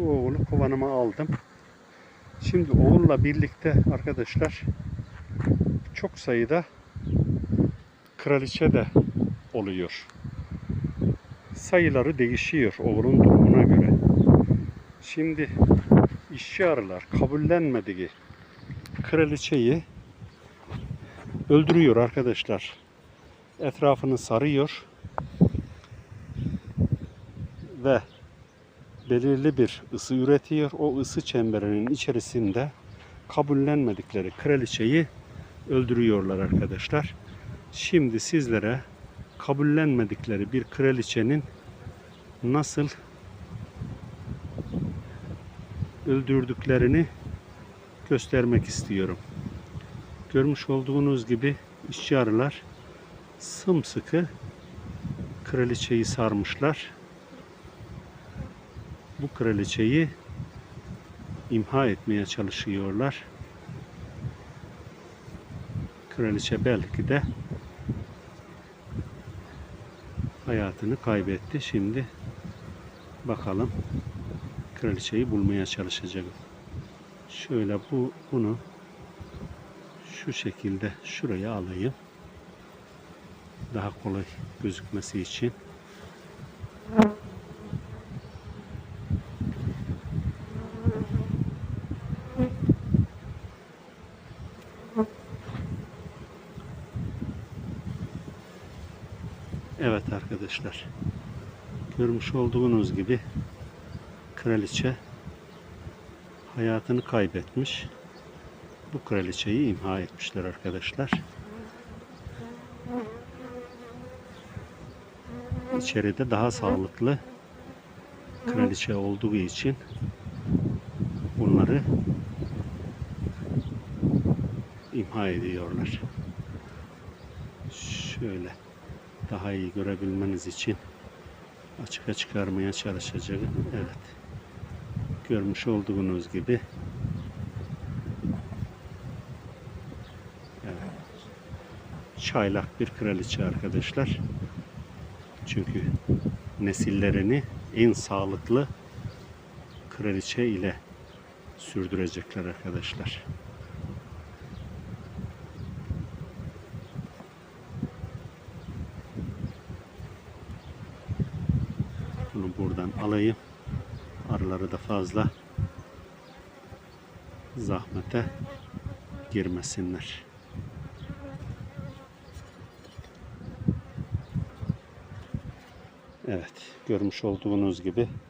Bu oğulu kovanıma aldım. Şimdi oğulla birlikte arkadaşlar çok sayıda kraliçe de oluyor. Sayıları değişiyor oğlun durumuna göre. Şimdi işçi arılar kabullenmediği kraliçeyi öldürüyor arkadaşlar. Etrafını sarıyor ve belirli bir ısı üretiyor. O ısı çemberinin içerisinde kabullenmedikleri kraliçeyi öldürüyorlar arkadaşlar. Şimdi sizlere kabullenmedikleri bir kraliçenin nasıl öldürdüklerini göstermek istiyorum. Görmüş olduğunuz gibi işçi arılar sımsıkı kraliçeyi sarmışlar. Bu kraliçeyi imha etmeye çalışıyorlar. Kraliçe belki de hayatını kaybetti. Şimdi bakalım kraliçeyi bulmaya çalışacak. Şöyle bu bunu şu şekilde şuraya alayım. Daha kolay gözükmesi için. Evet arkadaşlar. Görmüş olduğunuz gibi kraliçe hayatını kaybetmiş. Bu kraliçeyi imha etmişler arkadaşlar. İçeride daha sağlıklı kraliçe olduğu için bunları imha ediyorlar. Şöyle daha iyi görebilmeniz için açığa çıkarmaya çalışacağım. Evet. Görmüş olduğunuz gibi evet. çaylak bir kraliçe arkadaşlar. Çünkü nesillerini en sağlıklı kraliçe ile sürdürecekler arkadaşlar. Bunu buradan alayım. Arıları da fazla zahmete girmesinler. Evet, görmüş olduğunuz gibi